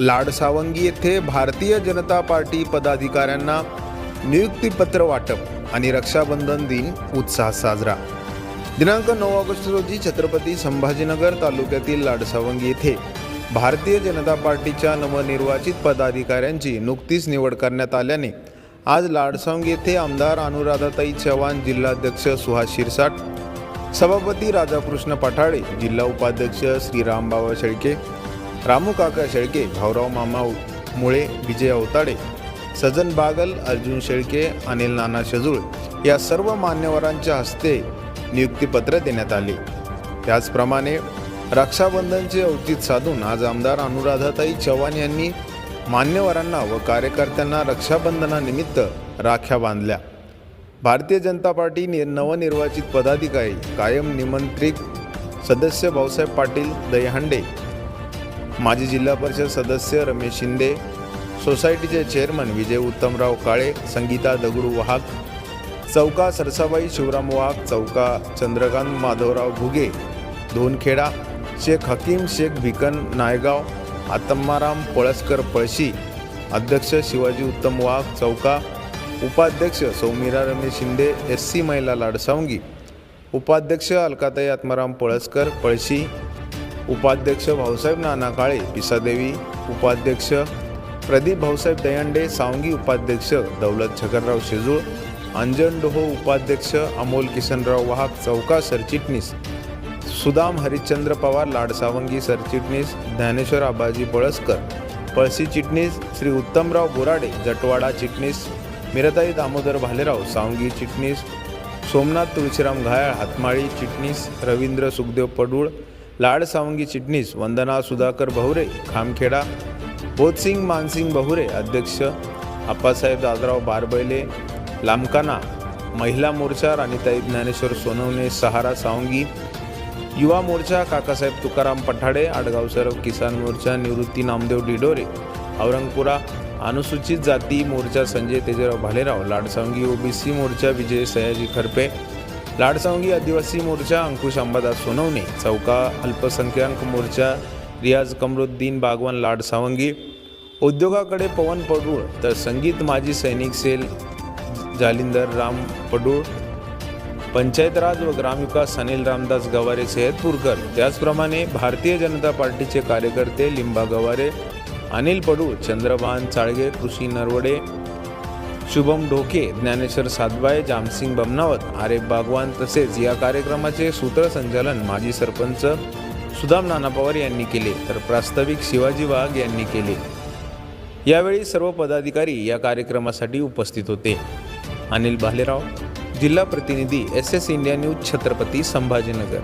लाडसावंगी येथे भारतीय जनता पार्टी पदाधिकाऱ्यांना नियुक्तीपत्र वाटप आणि रक्षाबंधन दिन उत्साहात साजरा. दिनांक नऊ ऑगस्ट रोजी छत्रपती संभाजीनगर तालुक्यातील लाडसावंगी येथे भारतीय जनता पार्टीच्या नवनिर्वाचित पदाधिकाऱ्यांची नुकतीच निवड करण्यात आल्याने आज लाडसावंगी येथे आमदार अनुराधाताई चव्हाण जिल्हाध्यक्ष सुहास शिरसाट सभापती राधाकृष्ण पठाळे जिल्हा उपाध्यक्ष श्रीरामबाबा शेळके रामू काका शेळके भाऊराव मामा मुळे विजय अवताडे सजन बागल अर्जुन शेळके अनिल नाना शेजूळ या सर्व मान्यवरांच्या हस्ते नियुक्तीपत्र देण्यात आले. त्याचप्रमाणे रक्षाबंधनचे औचित साधून आज आमदार अनुराधाताई चव्हाण यांनी मान्यवरांना व कार्यकर्त्यांना रक्षाबंधनानिमित्त राख्या बांधल्या. भारतीय जनता पार्टी नि नवनिर्वाचित पदाधिकारी कायम निमंत्रित सदस्य भाऊसाहेब पाटील दहीहंडे माजी जिल्हा परिषद सदस्य रमेश शिंदे सोसायटीचे चेअरमन विजय उत्तमराव काळे संगीता दगडू वाहक चौका सरसाबाई शिवराम वाघ चौका चंद्रकांत माधवराव भुगे धोनखेडा शेख हकीम शेख भिकन नायगाव आतम्माराम पळसकर पळशी अध्यक्ष शिवाजी उत्तम वाघ चौका उपाध्यक्ष सौमिरा रमेश शिंदे एस सी महिला लाडसावंगी उपाध्यक्ष अलकाताई आत्माराम पळसकर पळशी उपाध्यक्ष भाऊसाहेब नाना काळे पिसादेवी उपाध्यक्ष प्रदीप भाऊसाहेब दयंडे सावंगी उपाध्यक्ष दौलत छगनराव शेजूळ अंजन डोहो उपाध्यक्ष अमोल किसनराव वाहक चौका सरचिटणीस सुदाम हरिश्चंद्र पवार लाडसावंगी सरचिटणीस ज्ञानेश्वर आबाजी पळसकर पळसी चिटणीस श्री उत्तमराव बोराडे जटवाडा चिटणीस मिरताई दामोदर भालेराव सावंगी चिटणीस सोमनाथ तुळशीराम घायाळ हातमाळी चिटणीस रवींद्र सुखदेव पडूळ लाड सावंगी चिटणीस वंदना सुधाकर बहुरे खामखेडा बोधसिंग मानसिंग बहुरे अध्यक्ष आप्पासाहेब दादराव बारबैले लामकाना महिला मोर्चा राणीताई ज्ञानेश्वर सोनवणे सहारा सावंगी युवा मोर्चा काकासाहेब तुकाराम पठाडे आडगाव सरव किसान मोर्चा निवृत्ती नामदेव डिडोरे औरंगपुरा अनुसूचित जाती मोर्चा संजय तेजराव भालेराव लाडसावंगी ओबीसी मोर्चा विजय सयाजी खरपे लाडसावंगी आदिवासी मोर्चा अंकुश अंबादास सोनवणे चौका अल्पसंख्याक मोर्चा रियाज कमरुद्दीन बागवान लाड सावंगी उद्योगाकडे पवन पडूळ तर संगीत माजी सैनिक सेल जालिंदर राम पडूळ पंचायत राज व ग्रामविकास अनिल रामदास गवारे सेहतपूरकर त्याचप्रमाणे भारतीय जनता पार्टीचे कार्यकर्ते लिंबा गवारे अनिल पडू चंद्रभान चाळगे कृषी नरवडे शुभम ढोके ज्ञानेश्वर सातबाय जामसिंग बमनावत आरेफ बागवान तसेच या कार्यक्रमाचे सूत्रसंचालन माजी सरपंच सुदाम नाना पवार यांनी केले तर प्रास्ताविक शिवाजी वाघ यांनी केले. यावेळी सर्व पदाधिकारी या कार्यक्रमासाठी उपस्थित होते. अनिल भालेराव जिल्हा प्रतिनिधी S S India news Chhatrapati Sambhajinagar.